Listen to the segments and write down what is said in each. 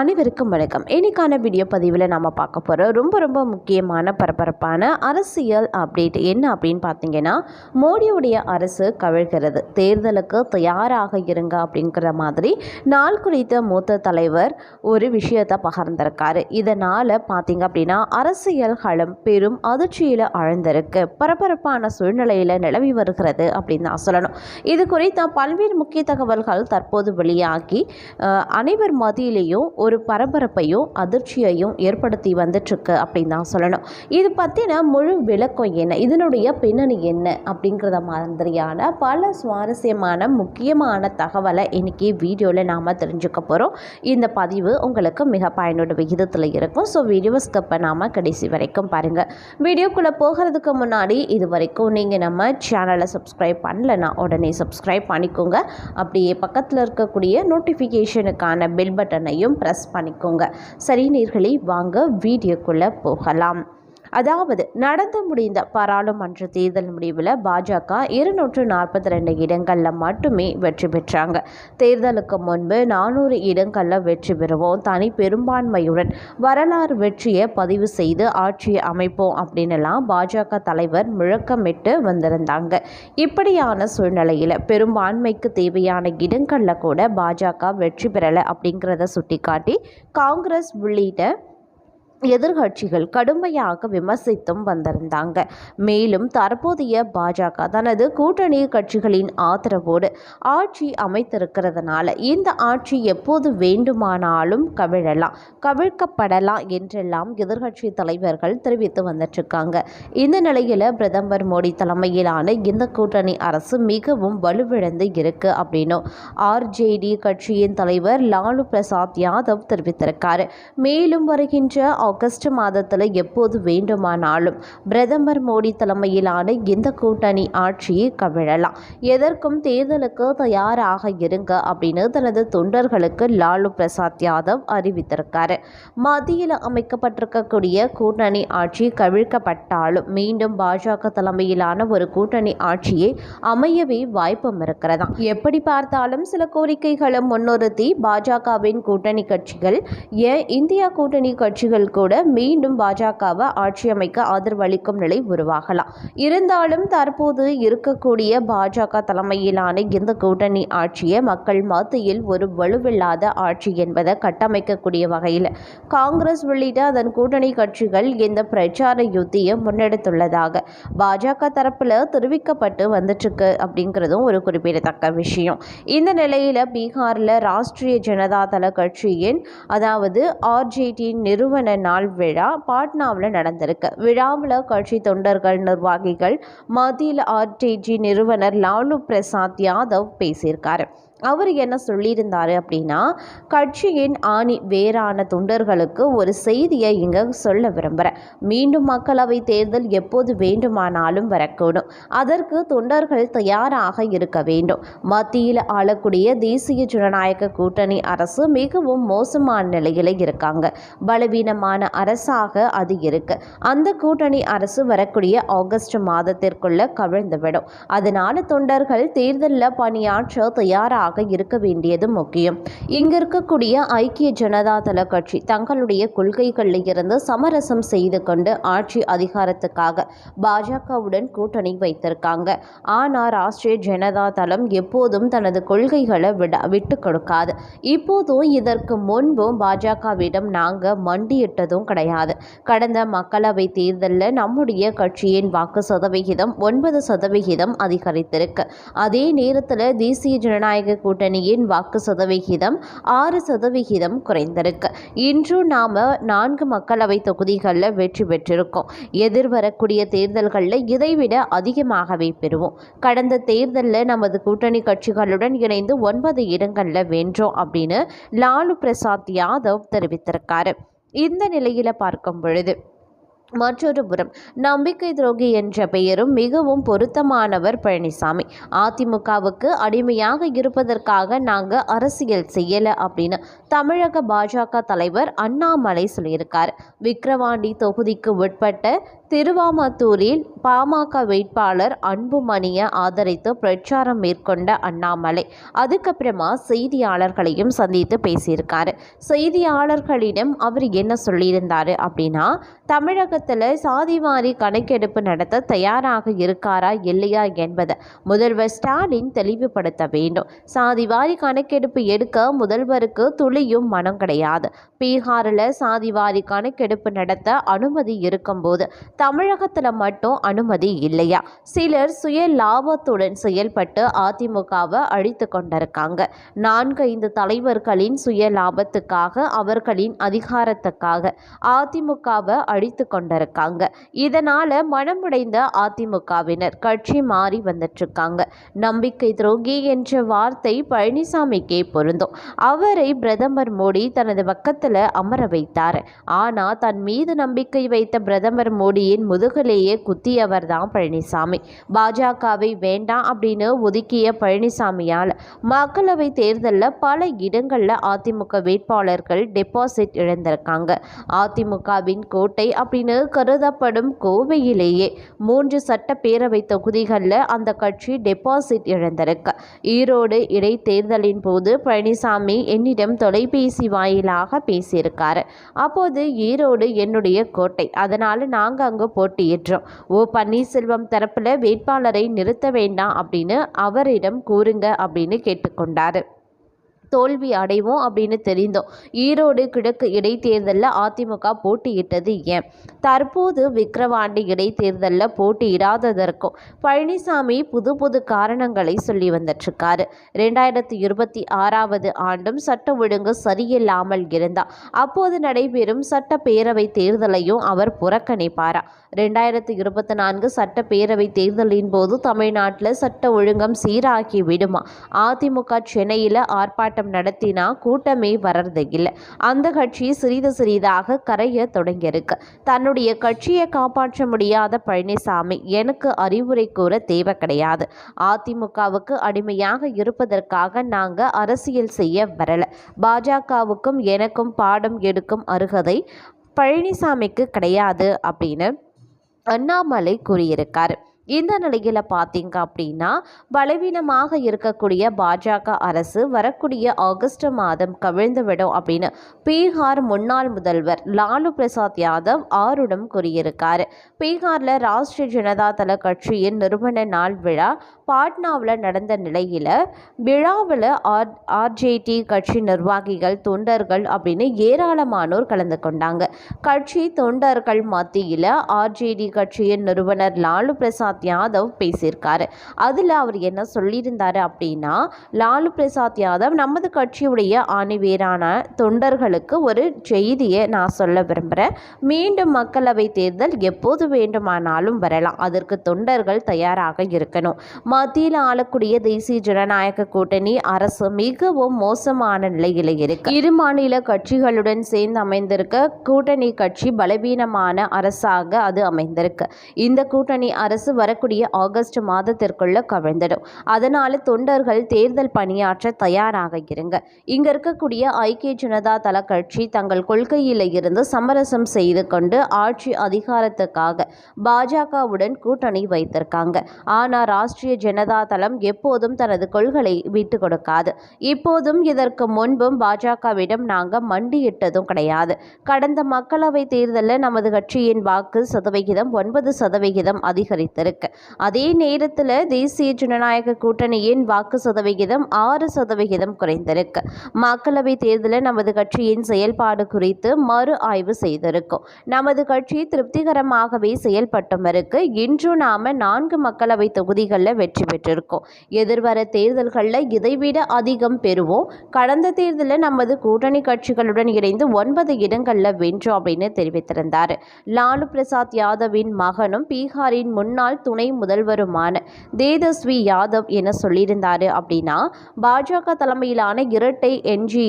அனைவருக்கும் வணக்கம். இன்றைக்கான வீடியோ பதிவில் நம்ம பார்க்க போகிற ரொம்ப ரொம்ப முக்கியமான பரபரப்பான அரசியல் அப்டேட் என்ன அப்படின்னு பார்த்தீங்கன்னா மோடியுடைய அரசு கவிழ்கிறது. தேர்தலுக்கு தயாராக இருங்க அப்படிங்கிற மாதிரி நாள் குறித்த மூத்த தலைவர் ஒரு விஷயத்தை பகிர்ந்திருக்காரு. இதனால் பார்த்தீங்க அப்படின்னா அரசியல் களம் பெரும் அதிர்ச்சியில் ஆழ்ந்திருக்கு. பரபரப்பான சூழ்நிலையில் நிலவி வருகிறது அப்படின்னு தான் சொல்லணும். இது குறித்த பல்வேறு முக்கிய தகவல்கள் தற்போது வெளியாகி அனைவர் மத்தியிலேயும் ஒரு பரபரப்பையும் அதிர்ச்சியையும் ஏற்படுத்தி வந்துட்டுருக்கு அப்படின்னு தான் சொல்லணும். இது பற்றின முழு விளக்கம் என்ன? இதனுடைய பின்னணி என்ன? அப்படிங்கிறத மாதிரியான பல சுவாரஸ்யமான முக்கியமான தகவலை இன்றைக்கி வீடியோவில் நாம் தெரிஞ்சுக்க போகிறோம் இந்த பதிவு உங்களுக்கு மிக பயனுள்ள விகிதத்தில் இருக்கும். ஸோ வீடியோ ஸ்கிப் பண்ணாமல் கடைசி வரைக்கும் பாருங்கள் வீடியோக்குள்ளே போகிறதுக்கு முன்னாடி இது வரைக்கும் நீங்கள் நம்ம சேனலை சப்ஸ்கிரைப் பண்ணலைன்னா உடனே சப்ஸ்கிரைப் பண்ணிக்கோங்க. அப்படியே பக்கத்தில் இருக்கக்கூடிய நோட்டிஃபிகேஷனுக்கான பெல் பட்டனையும் ப்ரெஸ் பண்ணிக்கோங்க. சரி நீர்களை வாங்க வீடியோக்குள்ளே போகலாம். அதாவது நடந்து முடிந்த பாராளுமன்ற தேர்தல் முடிவில் பாஜக இருநூற்று நாற்பத்தி ரெண்டு இடங்களில் மட்டுமே வெற்றி பெற்றாங்க. தேர்தலுக்கு முன்பு நானூறு இடங்களில் வெற்றி பெறுவோம். தனி பெரும்பான்மையுடன் வரலாறு வெற்றியை பதிவு செய்து ஆட்சியை அமைப்போம் அப்படின்னுலாம் பாஜக தலைவர் முழக்கமிட்டு வந்திருந்தாங்க. இப்படியான சூழ்நிலையில் பெரும்பான்மைக்கு தேவையான இடங்களில் கூட பாஜக வெற்றி பெறலை அப்படிங்கிறத சுட்டிக்காட்டி காங்கிரஸ் உள்ளிட்ட எதிர்க்கட்சிகள் கடுமையாக விமர்சித்தும் வந்திருந்தாங்க. மேலும் தற்போதைய பாஜக தனது கூட்டணி கட்சிகளின் ஆதரவோடு ஆட்சி அமைத்திருக்கிறதுனால இந்த ஆட்சி எப்போது வேண்டுமானாலும் கவிழலாம் கவிழ்க்கப்படலாம் என்றெல்லாம் எதிர்க்கட்சி தலைவர்கள் தெரிவித்து வந்துட்டுருக்காங்க இந்த நிலையில் பிரதமர் மோடி தலைமையிலான இந்த கூட்டணி அரசு மிகவும் வலுவிழந்து இருக்கு அப்படின்னும் ஆர்ஜேடி கட்சியின் தலைவர் லாலு பிரசாத் யாதவ் தெரிவித்திருக்காரு. மேலும் வருகின்ற ஆகஸ்ட் மாதத்தில் எப்போது வேண்டுமானாலும் பிரதமர் மோடி தலைமையிலான இந்த கூட்டணி ஆட்சியை கவிழலாம். எதற்கும் தேர்தலுக்கு தயாராக இருங்க அப்படின்னு தனது தொண்டர்களுக்கு லாலு பிரசாத் யாதவ் அறிவித்திருக்காரு. மத்தியில் அமைக்கப்பட்டிருக்கக்கூடிய கூட்டணி ஆட்சி கவிழ்க்கப்பட்டாலும் மீண்டும் பாஜக தலைமையிலான ஒரு கூட்டணி ஆட்சியை அமையவே வாய்ப்பும் இருக்கிறதா எப்படி பார்த்தாலும் சில கோரிக்கைகளை முன்னிறுத்தி பாஜகவின் கூட்டணி கட்சிகள் ஏன் இந்தியா கூட்டணி கட்சிகள் கூட மீண்டும் பாஜகவை ஆட்சி அமைக்க ஆதரவளிக்கும் நிலை உருவாகலாம். இருந்தாலும் தற்போது இருக்கக்கூடிய பாஜக தலைமையிலான இந்த கூட்டணி ஆட்சியை மக்கள் மத்தியில் ஒரு வலுவில்லாத ஆட்சி என்பதை கட்டமைக்கக்கூடிய வகையில் காங்கிரஸ் உள்ளிட்ட அதன் கூட்டணி கட்சிகள் இந்த பிரச்சார யுத்தியை முன்னெடுத்துள்ளதாக பாஜக தரப்பில் தெரிவிக்கப்பட்டு வந்துட்டுருக்கு அப்படிங்கிறதும் ஒரு குறிப்பிடத்தக்க விஷயம். இந்த நிலையில் பீகாரில் ராஷ்டிரிய ஜனதா தள கட்சியின் அதாவது ஆர்ஜேடி நிறுவன நாள் விழா பாட்னாவில் நடந்திருக்கு. விழாவில் கட்சி தொண்டர்கள் நிர்வாகிகள் மத்தியில் ஆர்டிஜி நிறுவனர் லாலு பிரசாத் யாதவ் பேசியிருக்காரு. அவர் என்ன சொல்லியிருந்தார் அப்படின்னா கட்சியின் ஆணி வேறான தொண்டர்களுக்கு ஒரு செய்தியை இங்கே சொல்ல விரும்புகிறேன் மீண்டும் மக்களவை தேர்தல் எப்போது வேண்டுமானாலும் வரக்கூடும். அதற்கு தொண்டர்கள் தயாராக இருக்க வேண்டும். மத்தியில் ஆளக்கூடிய தேசிய ஜனநாயக கூட்டணி அரசு மிகவும் மோசமான நிலையில் இருக்காங்க. பலவீனமான அரசாக அது இருக்கு. அந்த கூட்டணி அரசு வரக்கூடிய ஆகஸ்ட் மாதத்திற்குள்ள கவிழ்ந்துவிடும். அதனால தொண்டர்கள் தேர்தலில் பணியாற்ற தயாராக இருக்க வேண்டியது முக்கியம். இங்க இருக்கக்கூடிய ஐக்கிய ஜனதா தள கட்சி தங்களுடைய கொள்கைகளில் இருந்து சமரசம் செய்து கொண்டு ஆட்சி அதிகாரத்துக்காக பாஜகவுடன் கூட்டணி வைத்திருக்காங்க. ஆனால் ராஷ்டிரிய ஜனதா தளம் எப்போதும் தனது கொள்கைகளை விட விட்டு கொடுக்காது. இப்போதும் இதற்கு முன்பும் பாஜகவிடம் நாங்கள் மண்டியிட்டதும் கிடையாது. கடந்த மக்களவை தேர்தலில் நம்முடைய கட்சியின் வாக்கு சதவிகிதம் ஒன்பது சதவிகிதம் அதிகரித்திருக்கு. அதே நேரத்தில் தேசிய ஜனநாயக கூட்டணியின் வாக்கு சதவிகிதம் ஆறு சதவிகிதம் குறைந்திருக்கு. இன்று நாம் நான்கு மக்களவை தொகுதிகளில் வெற்றி பெற்றிருக்கோம். எதிர்வரக்கூடிய தேர்தல்களில் இதைவிட அதிகமாகவே பெறுவோம். கடந்த தேர்தலில் நமது கூட்டணி கட்சிகளுடன் இணைந்து ஒன்பது இடங்களில் வென்றோம் அப்படின்னு லாலு பிரசாத் யாதவ் தெரிவித்திருக்காரு. இந்த நிலையில் பார்க்கும் பொழுது மற்றொரு புறம் நம்பிக்கை துரோகி என்ற பெயரும் மிகவும் பொருத்தமானவர் பழனிசாமி. அதிமுகவுக்கு அடிமையாக இருப்பதற்காக நாங்கள் அரசியல் செய்யலை அப்படின்னு தமிழக பாஜக தலைவர் அண்ணாமலை சொல்லியிருக்கார். விக்கிரவாண்டி தொகுதிக்கு உட்பட்ட திருவாமத்தூரில் பாமக வேட்பாளர் அன்புமணியை ஆதரித்து பிரச்சாரம் மேற்கொண்ட அண்ணாமலை அதுக்கப்புறமா செய்தியாளர்களையும் சந்தித்து பேசியிருக்காரு. செய்தியாளர்களிடம் அவர் என்ன சொல்லியிருந்தார் அப்படின்னா தமிழக தமிழகத்தில் சாதிவாரி கணக்கெடுப்பு நடத்த தயாராக இருக்காரா இல்லையா என்பதை முதல்வர் ஸ்டாலின் தெளிவுபடுத்த வேண்டும். சாதிவாரி கணக்கெடுப்பு எடுக்க முதல்வருக்கு துளியும் மனம் கிடையாது. பீகாரில் சாதிவாரி கணக்கெடுப்பு நடத்த அனுமதி இருக்கும்போது தமிழகத்தில் மட்டும் அனுமதி இல்லையா? சிலர் சுய லாபத்துடன் செயல்பட்டு அதிமுகவை அழித்து கொண்டிருக்காங்க. நான்கைந்து தலைவர்களின் சுய லாபத்துக்காக அவர்களின் அதிகாரத்துக்காக அதிமுகவை அழித்து கொண்டிருக்காங்க. இதனால மனமுடைந்த அதிமுகவினர் கட்சி மாறி வந்துட்டுருக்காங்க. நம்பிக்கை துரோகி என்ற வார்த்தை பழனிசாமிக்கே பொருந்தும். அவரை பிரதமர் மோடி தனது பக்கத்தில் அமர வைத்தார். ஆனால் தன் மீது நம்பிக்கை வைத்த பிரதமர் மோடியின் முதுகலேயே குத்தியவர் தான் பழனிசாமி. பாஜகவை வேண்டாம் அப்படின்னு ஒதுக்கிய பழனிசாமியால் மக்களவை தேர்தலில் பல இடங்களில் அதிமுக வேட்பாளர்கள் டெபாசிட் இழந்திருக்காங்க. அதிமுகவின் கோட்டை அப்படின்னு கருதப்படும் கோவையிலேயே மூன்று சட்டப்பேரவை தொகுதிகளில் அந்த கட்சி டெபாசிட் இழந்திருக்கு. ஈரோடு இடைத்தேர்தலின் போது பழனிசாமி என்னிடம் தொலைபேசி வாயிலாக பேசியிருக்காரு. அப்போது ஈரோடு என்னுடைய கோட்டை. அதனால் நாங்கள் அங்கே போட்டியிட்டோம் ஓ பன்னீர்செல்வம் தரப்பில் வேட்பாளரை நிறுத்த வேண்டாம் அப்படின்னு அவரிடம் கூறுங்க அப்படின்னு கேட்டுக்கொண்டார். தோல்வி அடைவோம் அப்படின்னு தெரிந்தோம். ஈரோடு கிழக்கு இடைத்தேர்தலில் அதிமுக போட்டியிட்டது ஏன்? தற்போது விக்கிரவாண்டி இடைத்தேர்தலில் போட்டியிடாததற்கும் பழனிசாமி புது புது காரணங்களை சொல்லி வந்துட்டுருக்காரு. ரெண்டாயிரத்தி இருபத்தி ஆறாவது ஆண்டும் சட்ட ஒழுங்கு சரியில்லாமல் இருந்தால் அப்போது நடைபெறும் சட்டப்பேரவை தேர்தலையும் அவர் புறக்கணிப்பாரா? ரெண்டாயிரத்தி இருபத்தி நான்கு சட்டப்பேரவை தேர்தலின் போது தமிழ்நாட்டில் சட்ட ஒழுங்கம் சீராகி விடுமா? அதிமுக சென்னையில் ஆர்ப்பாட்டம் போராட்டம் நடத்தினா கூட்டமே வரது இல்லை. அந்த கட்சி சிறிது சிறிதாக கரைய தொடங்கியிருக்கு. தன்னுடைய கட்சியை காப்பாற்ற முடியாத பழனிசாமி எனக்கு அறிவுரை கூற தேவை கிடையாது. அதிமுகவுக்கு அடிமையாக இருப்பதற்காக நாங்கள் அரசியல் செய்ய வரல. பாஜகவுக்கும் எனக்கும் பாடம் எடுக்கும் அருகதை பழனிசாமிக்கு கிடையாது அப்படின்னு அண்ணாமலை கூறியிருக்கார். இந்த நிலையில் பார்த்தீங்க அப்படின்னா பலவீனமாக இருக்கக்கூடிய பாஜக அரசு வரக்கூடிய ஆகஸ்ட் மாதம் கவிழ்ந்துவிடும் அப்படின்னு பீகார் முன்னாள் முதல்வர் லாலு பிரசாத் யாதவ் ஆருடம் கூறியிருக்கார். பீகாரில் ராஷ்டிரிய ஜனதா தள கட்சியின் நிறுவன நாள் விழா பாட்னாவில் நடந்த நிலையில் விழாவில் ஆர் ஆர்ஜேடி கட்சி நிர்வாகிகள் தொண்டர்கள் அப்படின்னு ஏராளமானோர் கலந்து கொண்டாங்க. கட்சி தொண்டர்கள் மத்தியில் ஆர்ஜேடி கட்சியின் நிறுவனர் லாலு பிரசாத் யாதவ் பேசியிருக்காரு. அதில் அவர் என்ன சொல்லியிருந்தார் அப்படின்னா லாலு பிரசாத் யாதவ் நமது கட்சியுடைய ஆணிவேரான தொண்டர்களுக்கு ஒரு செய்தியை நான் சொல்ல விரும்புகிறேன் மீண்டும் மக்களவை தேர்தல் எப்போது வேண்டுமானாலும் வரலாம். அதற்கு தொண்டர்கள் தயாராக இருக்கணும். மத்தியில் ஆளக்கூடிய தேசிய ஜனநாயக கூட்டணி அரசு மிகவும் மோசமான நிலையில் இருக்கு. இரு மாநில கட்சிகளுடன் சேர்ந்து அமைந்திருக்க கூட்டணி கட்சி பலவீனமான அரசாக அது அமைந்திருக்கு. இந்த கூட்டணி அரசு வரக்கூடிய ஆகஸ்ட் மாதத்திற்குள்ள கவிழ்ந்துடும். அதனால தொண்டர்கள் தேர்தல் பணியாற்ற தயாராக இருங்க. இங்க இருக்கக்கூடிய ஐக்கிய ஜனதா தள கட்சி தங்கள் கொள்கையில் இருந்து சமரசம் செய்து கொண்டு ஆட்சி அதிகாரத்துக்காக பாஜகவுடன் கூட்டணி வைத்திருக்காங்க. ஆனால் ராஷ்டிரிய ஜனதா தளம் எப்போதும் தனது கொள்கை விட்டு கொடுக்காது. இப்போதும் இதற்கு முன்பும் பாஜகவிடம் நாங்கள் மண்டியிட்டதும் கிடையாது. கடந்த மக்களவை தேர்தலில் நமது கட்சியின் வாக்கு சதவிகிதம் ஒன்பது சதவிகிதம் அதிகரித்திருக்கு. அதே நேரத்தில் தேசிய ஜனநாயக கூட்டணியின் வாக்கு சதவிகிதம் ஆறு சதவிகிதம் குறைந்திருக்கு. மக்களவை தேர்தலில் நமது கட்சியின் செயல்பாடு குறித்து மறு ஆய்வு செய்திருக்கும். நமது கட்சி திருப்திகரமாகவே செயல்பட்டும் இருக்கு. இன்று நாம நான்கு மக்களவை தொகுதிகளில் வெற்றி வெற்றி பெற்றிருக்கோம். எதிர்வர தேர்தல்களில் இதைவிட அதிகம் பெறுவோம். கடந்த தேர்தலில் நமது கூட்டணி கட்சிகளுடன் இணைந்து ஒன்பது இடங்களில் வென்றோம் அப்படின்னு தெரிவித்திருந்தார். லாலு பிரசாத் யாதவின் மகனும் பீகாரின் முன்னாள் துணை முதல்வருமான தேதஸ்வி யாதவ் என சொல்லியிருந்தாரு அப்படின்னா பாஜக தலைமையிலான இரட்டை என்ஜி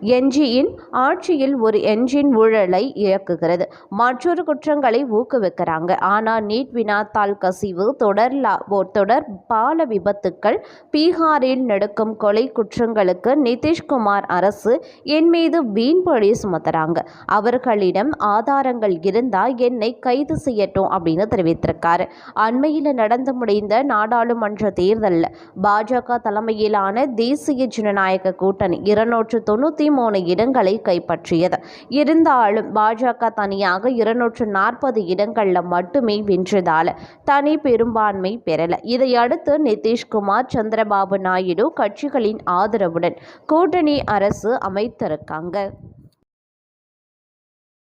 என்ஜியின் ஆட்சியில் ஒரு என்ஜின் ஊழலை இயக்குகிறது. மற்றொரு குற்றங்களை ஊக்குவிக்கிறாங்க. ஆனால் நீட் வினாத்தாள் கசிவு தொடர்லா ஓ- தொடர் பால விபத்துக்கள் பீகாரில் நடக்கும் கொலை குற்றங்களுக்கு நிதிஷ்குமார் அரசு என் மீது வீண் பழி சுமத்துறாங்க. அவர்களிடம் ஆதாரங்கள் இருந்தால் என்னை கைது செய்யட்டும் அப்படின்னு தெரிவித்திருக்காரு. அண்மையில் நடந்து முடிந்த நாடாளுமன்ற தேர்தலில் பாஜக தலைமையிலான தேசிய ஜனநாயக கூட்டணி இருநூற்று தொண்ணூற்றி மூணு இடங்களை கைப்பற்றியது. இருந்தாலும் பாஜக தனியாக இருநூற்று நாற்பது இடங்களில் மட்டுமே வென்றதால தனி பெரும்பான்மை பெறல. இதையடுத்து நிதிஷ்குமார் சந்திரபாபு நாயுடு கட்சிகளின் ஆதரவுடன் கூட்டணி அரசு அமைத்திருக்காங்க.